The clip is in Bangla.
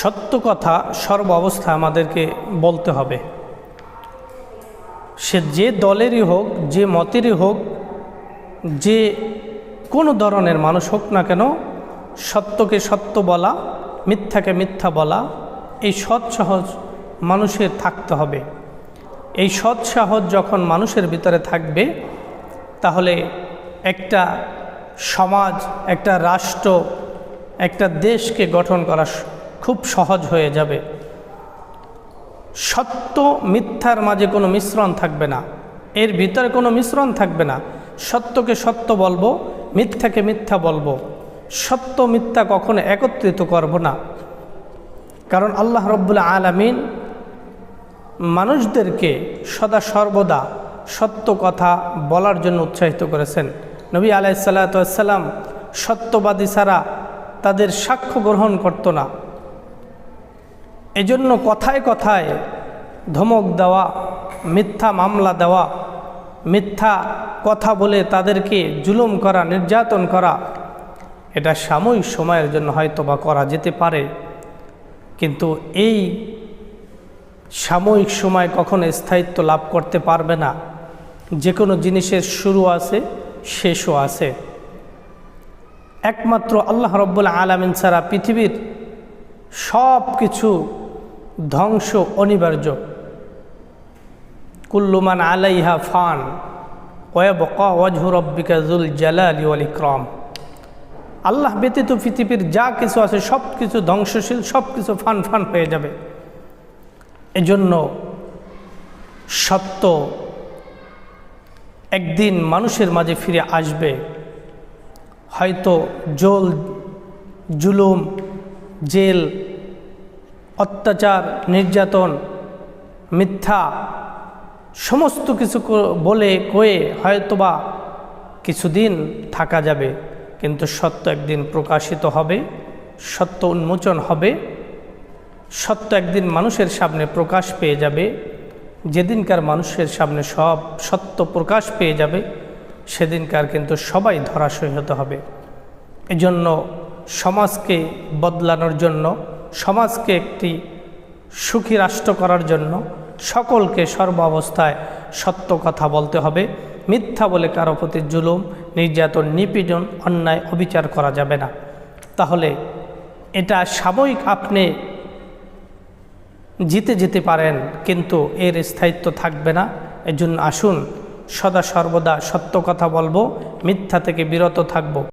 সত্য কথা সর্ব অবস্থা আমাদেরকে বলতে হবে। সে যে দলেরই হোক, যে মতেরই হোক, যে কোনো ধরনের মানুষ হোক না কেন, সত্যকে সত্য বলা, মিথ্যাকে মিথ্যা বলা, এই সৎ সহজ মানুষের থাকতে হবে। এই সৎ সাহস যখন মানুষের ভিতরে থাকবে, তাহলে একটা সমাজ, একটা রাষ্ট্র, একটা দেশকে গঠন করা খুব সহজ হয়ে যাবে। সত্য মিথ্যার মাঝে কোনো মিশ্রণ থাকবে না। এর ভিতরে কোনো মিশ্রণ থাকবে না। সত্যকে সত্য বলব, মিথ্যাকে মিথ্যা বলব। সত্য মিথ্যা কখনো একত্রিত করব না। কারণ আল্লাহ রব্বুল্লা আলামিন মানুষদেরকে সদা সর্বদা সত্য কথা বলার জন্য উৎসাহিত করেছেন। নবী আলাইসাল্লাতাম সত্যবাদী ছাড়া তাদের সাক্ষ্য গ্রহণ করতো না। এজন্য কথায় কথায় ধমক দেওয়া, মিথ্যা মামলা দেওয়া, মিথ্যা কথা বলে তাদেরকে জুলুম করা, নির্যাতন করা, এটা সাময়িক সময়ের জন্য হয়তো বা করা যেতে পারে। কিন্তু এই সাময়িক সময় কখনো স্থায়িত্ব লাভ করতে পারবে না। যে কোনো জিনিসের শুরু আছে, শেষও আছে। একমাত্র আল্লাহ রব্বুল আলমিন ছাড়া পৃথিবীর সব কিছু ধ্বংস অনিবার্য। কুল্লুমান আলাইহা ফান, ওয়াবকা ওয়াজহু রব্বিকা জুল জালালি ওয়াল ইকরাম। আল্লাহ ব্যতীত পৃথিবীর যা কিছু আছে সব কিছু ধ্বংসশীল সব কিছু ফান ফান হয়ে যাবে। এজন্য সত্য, একদিন মানুষের মাঝে ফিরে আসবে। হয়তো জল, জুলুম, জেল অত্যাচার, নির্যাতন, মিথ্যা, সমস্ত কিছু বলে কয়ে হয়তোবা কিছুদিন থাকা যাবে। কিন্তু সত্য একদিন প্রকাশিত হবে, সত্য উন্মোচন হবে, সত্য একদিন মানুষের সামনে প্রকাশ পেয়ে যাবে। যেদিনকার মানুষের সামনে সব সত্য প্রকাশ পেয়ে যাবে, সেদিনকার কিন্তু সবাই ধরাশয় হতে হবে। এজন্য সমাজকে বদলানোর জন্য সমাজকে একটি সুখী রাষ্ট্র করার জন্য সকলকে সর্ব অবস্থায় সত্য কথা বলতে হবে। মিথ্যা বলে কারও প্রতি জুলুম, নির্যাতন, নিপীড়ন, অন্যায় অবিচার করা যাবে না। তাহলে এটা সাময়িক আপনি জিতে যেতে পারেন, কিন্তু এর স্থায়িত্ব থাকবে না। এজন্য আসুন, সদা সর্বদা সত্য কথা বলব, মিথ্যা থেকে বিরত থাকব।